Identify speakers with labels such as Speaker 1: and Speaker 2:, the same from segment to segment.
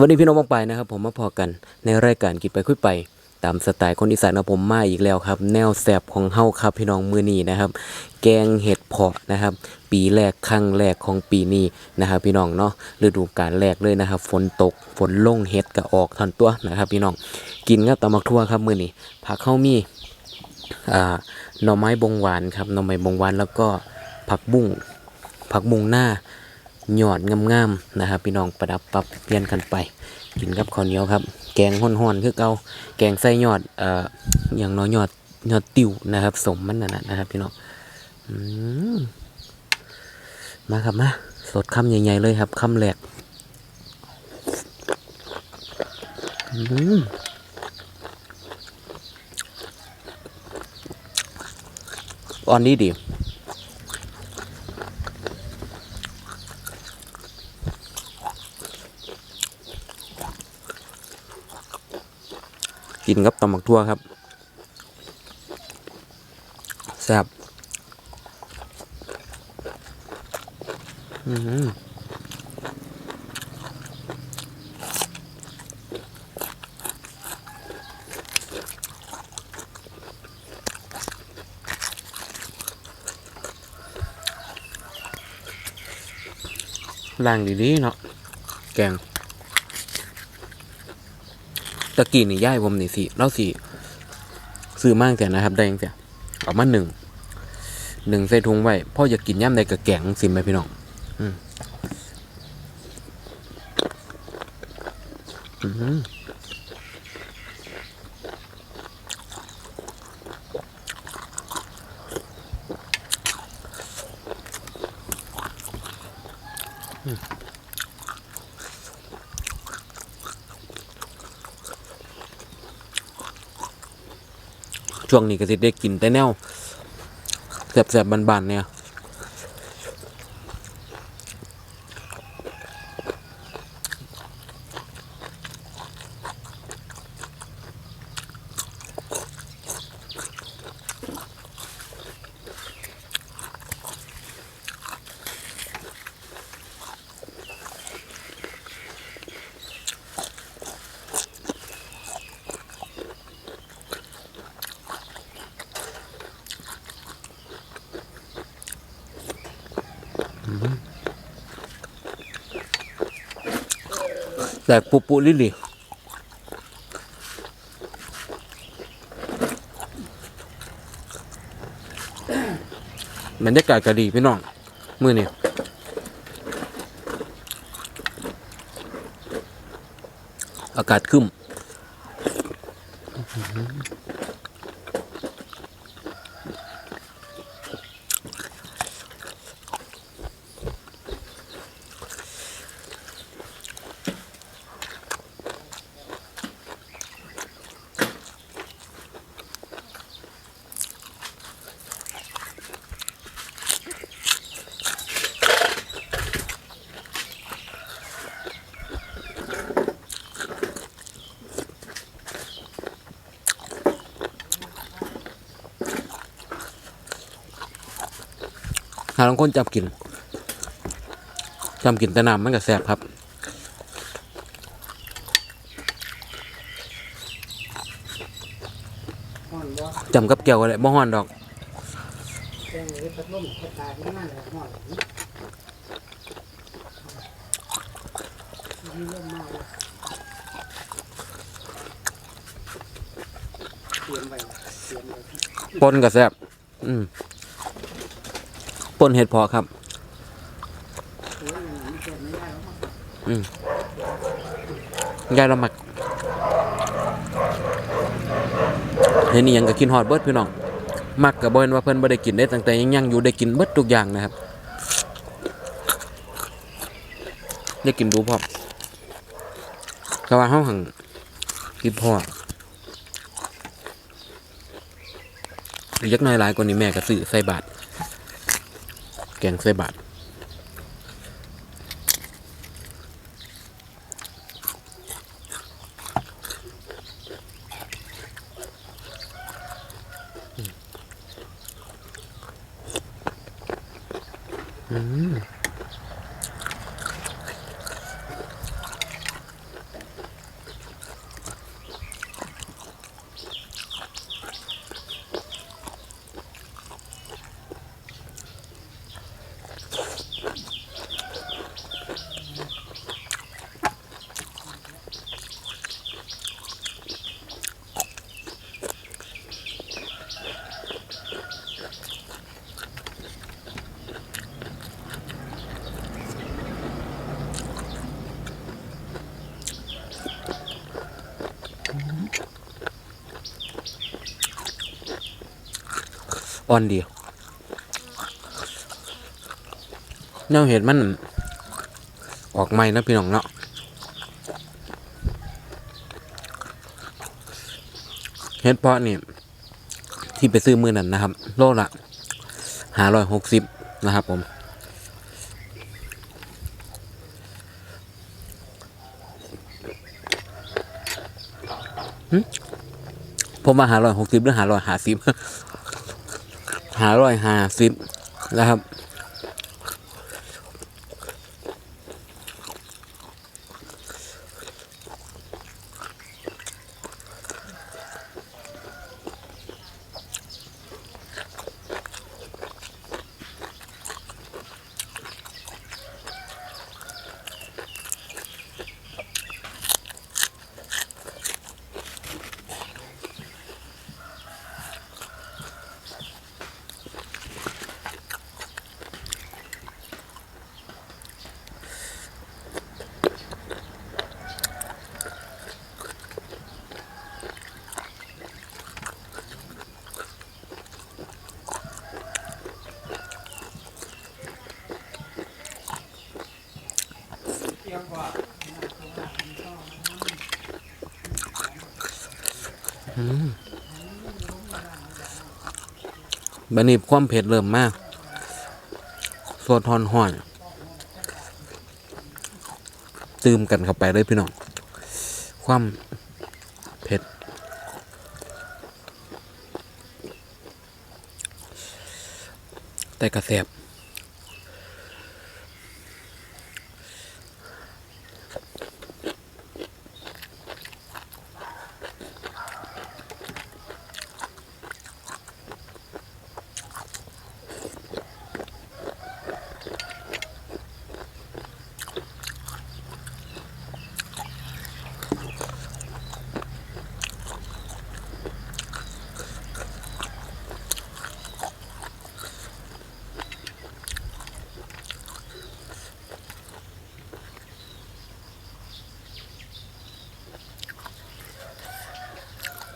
Speaker 1: วัสดีพี่น้องมองไปนะครับผมมาพอกันในรายการกินไปคุยไป ตามสไตล์คนอีสานนะผมมาอีกแล้วครับ แนวแสบของเฮาครับพี่น้องมือนี้นะครับ แกงเห็ดเพาะนะครับ ปีแรกครั้งแรกของปีนี้นะครับ พี่น้องเนาะฤดูกาลแรกเลยนะครับ ฝนตกฝนลงเห็ดก็ออกทันตัวนะครับ พี่น้องกินกับตำมักทั่วครับมือนี้ผักเข้ามีอ่าหน่อไม้บงหวานครับหน่อไม้บงหวานแล้วก็ผักบุ้งผักบุ้งหน้า หยอดงามๆนะครับพี่น้องประดับปรับเปลี่ยนกันไป กินกับข้าวเหนียวครับ แกงห่อนๆคือเกาแกงใส่หยอดเอ่ออย่างน้อยหยอดหยอดติวนะครับ สมมันนั่นนะนะครับ พี่น้องมาครับมาสดคำใหญ่ๆเลยครับคำแรกออ่อนดีดี กินกับตำหมักทั่วครับแซ่บอื้อหือล่างดีๆเนาะแกง ตะกี้นี่ย่ายผมนี่สิเล่าสิซื้อมากแต่นะครับ ได้ยังแต่เอามาหนึ่งหนึ่งใส่ถุงไว้พ่ออยากกินย่ำใดกับแกงสิมไหมพี่น้องอืมอื้อ ช่วงนี้ก็สิได้กินแต่แนวแสบๆบานๆเนี่ย แตกปุปุลิลิบรรยากาศก็ดีพี่น้องมือนี่อากาศขึ้น หาลางคนจับกินจำกินแต่น้ำมันก็แซ่บครับ
Speaker 2: ห่อนบ่
Speaker 1: จำกับแก้วอะไรบ่ฮ้อนดอก
Speaker 2: แจ้งเลยพัดลมพัดตาที่นั่นแหละห่อนมีลมมากเลยเตรียมไว้เตรียมไว้
Speaker 1: ปนกับแซ่บอืม ปนเห็ดพอครับ
Speaker 2: อ้ยมันเกิดไม่ได้แล้วมั้ง
Speaker 1: ยายเรามักเห็นนี่ยังก็กินฮอดเบิดพี่น้องมักกับเบิ้นว่าเพิ่นบ่ได้กินได้ตั้งแต่ยังยังอยู่ได้กินเบิดทุกอย่างนะครับได้กินดูพร้อมแต่ว่าเฮาหังกินพออีกยักน้อยหลายกว่านี้แม่ก็ซื้อใส่บาท แกงไส้บาทอืม อ่อนดีแนวเห็ดมันออกใหม่นะพี่น้องเนาะเห็ดเพาะนี่ที่ไปซื้อมือนั่นนะครับ โลละห้าร้อยหกสิบนะครับผมผมว่าหาร้อยหกสิบหรือหาร้อยห้าสิบ หาร้อยห้าสิบนะครับ บันนี้ความเผ็ดเริ่มมากโซทอนห่อนตืมกันเข้าไปเลยพี่น้อง ความเผ็ด แต่กระแสบ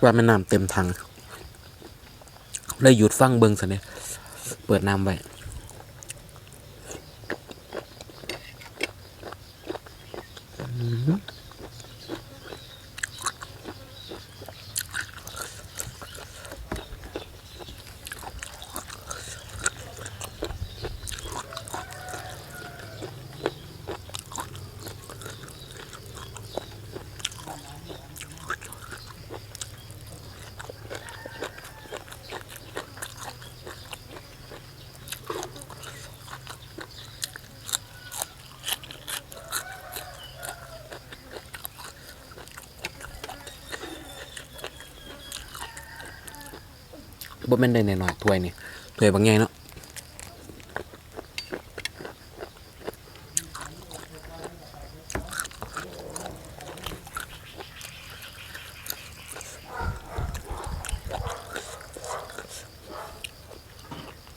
Speaker 1: ว่าแม่น้ำเต็มถังเลยหยุดฟังเบิงสันเนี่ยเปิดน้ำไว้ บ่แม่นได้หน่อยๆถ้วยนี่ถ้วยบางใหญ่เนาะ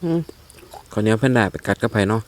Speaker 1: อืมขอเนี้ยเพิ่นได้ไปกัดกับไผเนาะ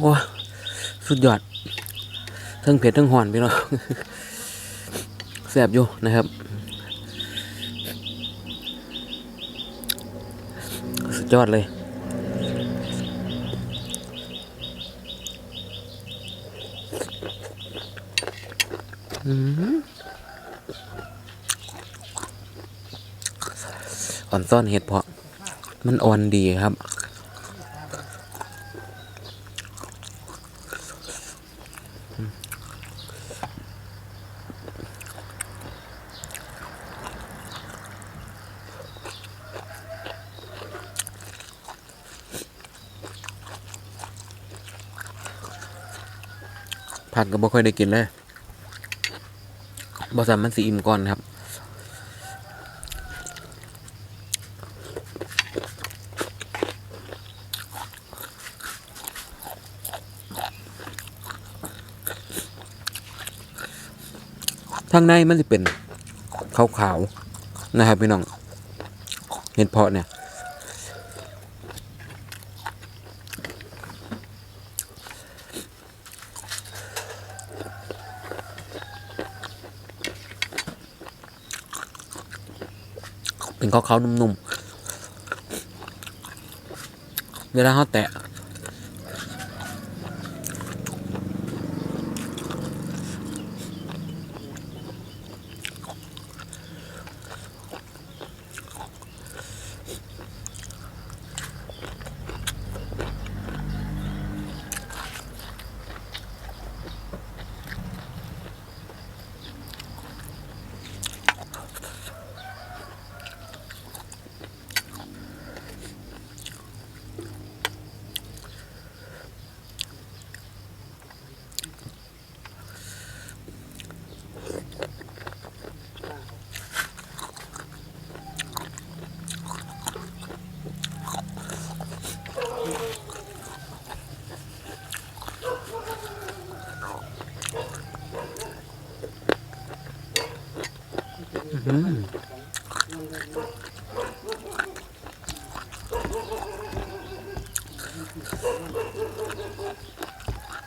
Speaker 1: โอ้สุดยอดทั้งเผ็ดทั้งหอนพี่น้องแซ่บอยู่นะครับสุดยอดเลยอืมอ่อนซ่อนเห็ดเพาะมันอ่อนดีครับ ผัดก็บ่ค่อยได้กินเลยบ่สามมันสิอิ่มก่อนครับ ทางในมันจะเป็นขาวๆนะครับพี่น้อง เห็ดเพาะเนี่ย เป็นขาวๆนุ่มๆเวลาเขาแตะ อืม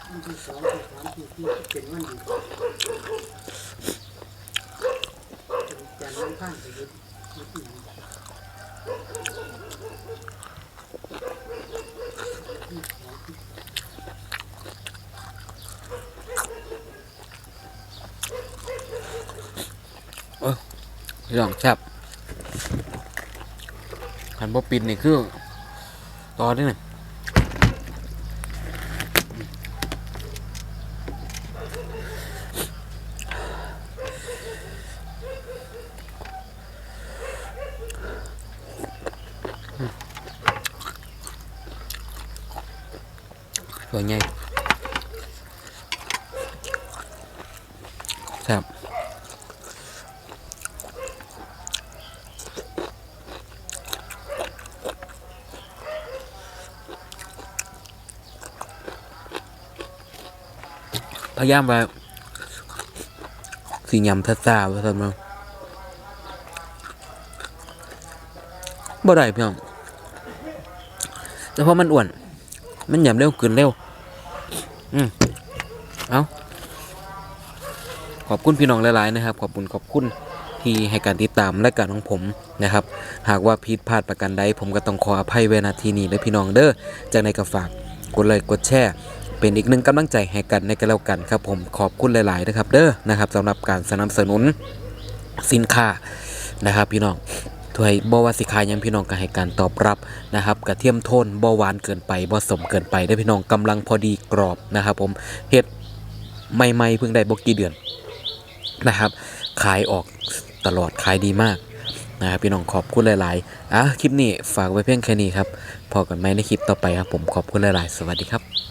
Speaker 2: วันที่สองที่สามที่สี่เป็นวันหยุดจันทร์วันข้างไปหยุดหยุดที่ไหน
Speaker 1: พี่น้องครับขันบ่ปิดนี่คือต่อได้หนึ่งตัวใหญ่ครับ พยายามว่าสียำทัดซาว่าซั่นมาบ่ได้พี่น้องแต่พราะมันอ้วน มันยำเร็วเกินเร็ว อืมเอาขอบคุณพี่น้องหลายๆนะครับ ขอบคุณขอบคุณที่ให้การติดตามและการของผมนะครับ หากว่าผิดพลาดประการใดผมก็ต้องขออภัยเวนาทีนี้และพี่น้องเด้อจากในกระฝากกดไลค์กดแชร์ เป็นอีกหนึ่งกำลังใจให้กันในกันแล้วกันครับผมขอบคุณหลาย ๆ นะครับ เด้อนะครับสำหรับการสนับสนุนสินค้านะครับ พี่น้องถวยบว่าสิขายยังพี่น้องก็ให้การตอบรับนะครับกระเทียมโทนบ่หวานเกินไปบ่สมเกินไปได้พี่น้องกำลังพอดีกรอบนะครับ ผมเฮ็ดใหม่ๆเพิ่งได้บ่กี่เดือนนะครับ ขายออกตลอดขายดีมากนะครับพี่น้องขอบคุณหลายๆอะคลิปนี้ฝากไว้เพียงแค่นี้ครับพอกันไหมในคลิปต่อไปครับผมขอบคุณหลายๆ สวัสดีครับ